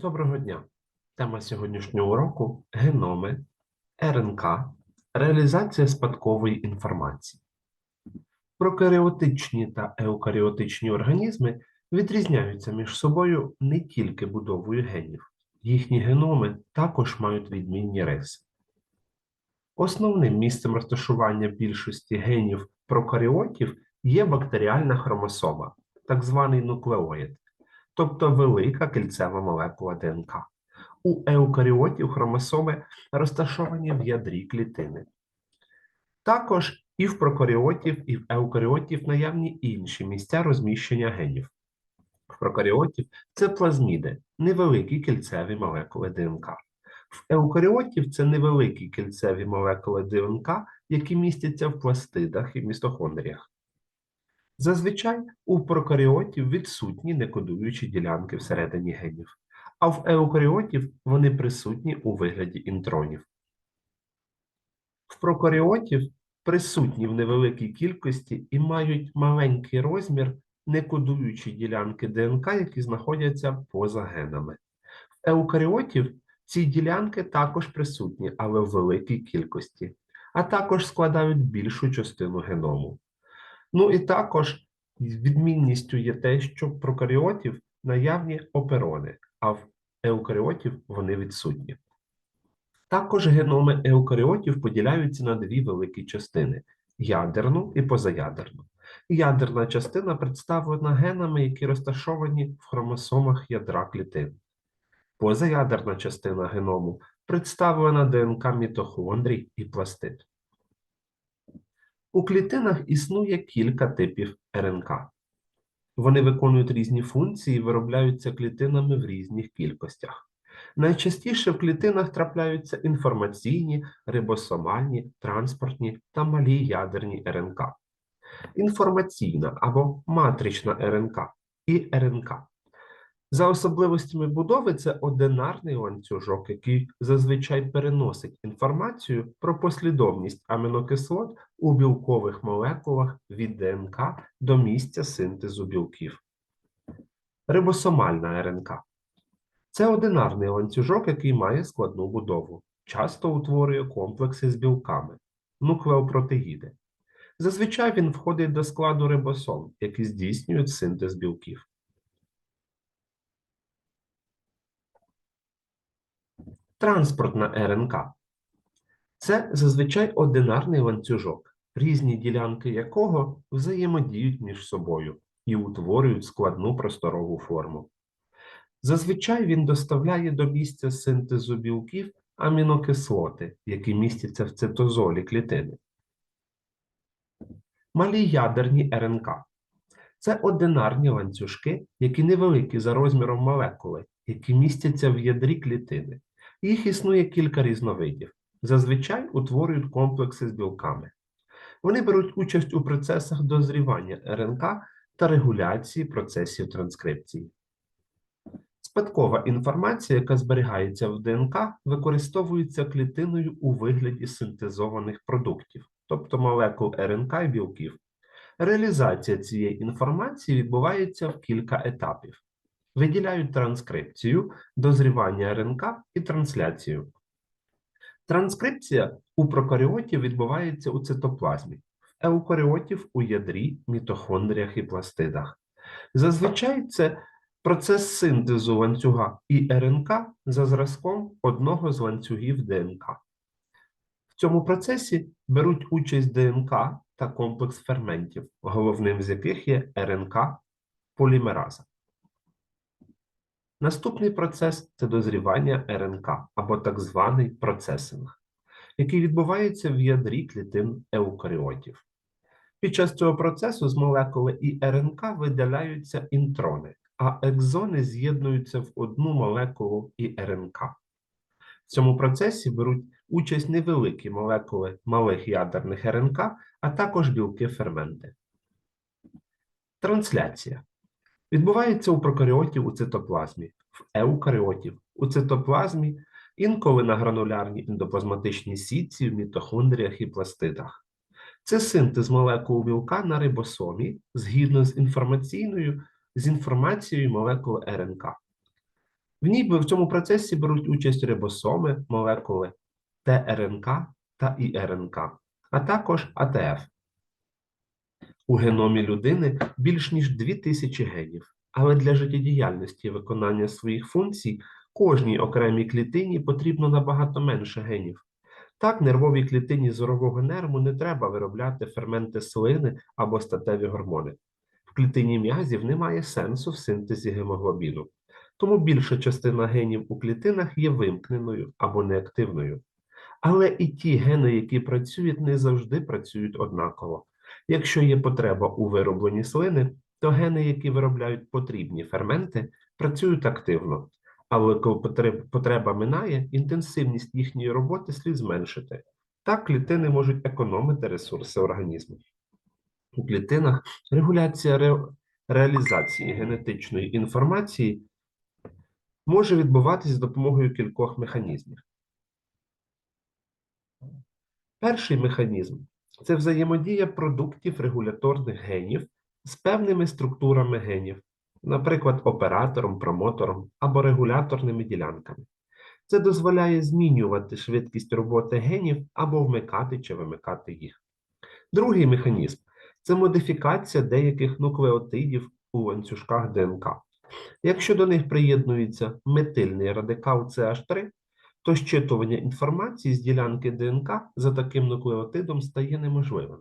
Доброго дня! Тема сьогоднішнього уроку геноми, РНК, реалізація спадкової інформації. Прокаріотичні та еукаріотичні організми відрізняються між собою не тільки будовою генів, їхні геноми також мають відмінні риси. Основним місцем розташування більшості генів прокаріотів є бактеріальна хромосома, так званий нуклеоїд, тобто велика кільцева молекула ДНК. У еукаріотів хромосоми розташовані в ядрі клітини. Також і в прокаріотів, і в еукаріотів наявні інші місця розміщення генів. В прокаріотів це плазміди, невеликі кільцеві молекули ДНК. В еукаріотів це невеликі кільцеві молекули ДНК, які містяться в пластидах і містохондріях. Зазвичай у прокаріотів відсутні некодуючі ділянки всередині генів, а в еукаріотів вони присутні у вигляді інтронів. В прокаріотів присутні в невеликій кількості і мають маленький розмір некодуючі ділянки ДНК, які знаходяться поза генами. В еукаріотів ці ділянки також присутні, але в великій кількості, а також складають більшу частину геному. Ну і також відмінністю є те, що в прокаріотів наявні оперони, а в еукаріотів вони відсутні. Також геноми еукаріотів поділяються на дві великі частини ядерну і позаядерну. Ядерна частина представлена генами, які розташовані в хромосомах ядра клітин. Позаядерна частина геному представлена ДНК мітохондрій і пластид. У клітинах існує кілька типів РНК. Вони виконують різні функції і виробляються клітинами в різних кількостях. Найчастіше в клітинах трапляються інформаційні, рибосомальні, транспортні та малі ядерні РНК. Інформаційна або матрична РНК і РНК. За особливостями будови це одинарний ланцюжок, який зазвичай переносить інформацію про послідовність амінокислот у білкових молекулах від ДНК до місця синтезу білків. Рибосомальна РНК це одинарний ланцюжок, який має складну будову, часто утворює комплекси з білками, нуклеопротеїди. Зазвичай він входить до складу рибосом, які здійснюють синтез білків. Транспортна РНК це зазвичай одинарний ланцюжок, різні ділянки якого взаємодіють між собою і утворюють складну просторову форму. Зазвичай він доставляє до місця синтезу білків амінокислоти, які містяться в цитозолі клітини. Малі ядерні РНК це одинарні ланцюжки, які невеликі за розміром молекули, які містяться в ядрі клітини. Їх існує кілька різновидів. Зазвичай утворюють комплекси з білками. Вони беруть участь у процесах дозрівання РНК та регуляції процесів транскрипції. Спадкова інформація, яка зберігається в ДНК, використовується клітиною у вигляді синтезованих продуктів, тобто молекул РНК і білків. Реалізація цієї інформації відбувається в кілька етапів виділяють транскрипцію, дозрівання РНК і трансляцію. Транскрипція у прокаріотів відбувається у цитоплазмі, в еукаріотів у ядрі, мітохондріях і пластидах. Зазвичай це процес синтезу ланцюга і РНК за зразком одного з ланцюгів ДНК. В цьому процесі беруть участь ДНК та комплекс ферментів, головним з яких є РНК полімераза. Наступний процес це дозрівання РНК або так званий процесинг, який відбувається в ядрі клітин еукаріотів. Під час цього процесу з молекули і РНК видаляються інтрони, а екзони з'єднуються в одну молекулу і РНК. В цьому процесі беруть участь невеликі молекули малих ядерних РНК, а також білки ферменти. Трансляція відбувається у прокаріотів у цитоплазмі, в еукаріотів у цитоплазмі, інколи на гранулярній ендоплазматичній сітці в мітохондріях і пластидах. Це синтез молекул білка на рибосомі згідно з інформаційною з інформацією молекул РНК. В ній в цьому процесі беруть участь рибосоми, молекули ТРНК та ІРНК, а також АТФ. У геномі людини більш ніж 2000 генів, але для життєдіяльності і виконання своїх функцій кожній окремій клітині потрібно набагато менше генів. Так, нервовій клітині зорового нерву не треба виробляти ферменти слини або статеві гормони. В клітині м'язів немає сенсу в синтезі гемоглобіну, тому більша частина генів у клітинах є вимкненою або неактивною. Але і ті гени, які працюють, не завжди працюють однаково. Якщо є потреба у виробленні слини, то гени, які виробляють потрібні ферменти, працюють активно. Але коли потреба минає, інтенсивність їхньої роботи слід зменшити. Так клітини можуть економити ресурси організму. У клітинах регуляція ре- реалізації генетичної інформації може відбуватися з допомогою кількох механізмів. Перший механізм це взаємодія продуктів регуляторних генів з певними структурами генів, наприклад, оператором, промотором або регуляторними ділянками. Це дозволяє змінювати швидкість роботи генів або вмикати чи вимикати їх. Другий механізм це модифікація деяких нуклеотидів у ланцюжках ДНК. Якщо до них приєднується метильний радикал CH3, то щитування інформації з ділянки ДНК за таким нуклеотидом стає неможливим.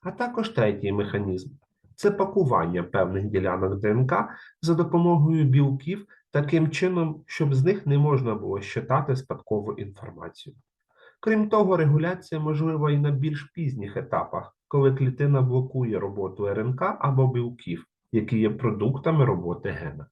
А також третій механізм це пакування певних ділянок ДНК за допомогою білків таким чином, щоб з них не можна було щитати спадкову інформацію. Крім того, регуляція можлива і на більш пізніх етапах, коли клітина блокує роботу РНК або білків, які є продуктами роботи гена.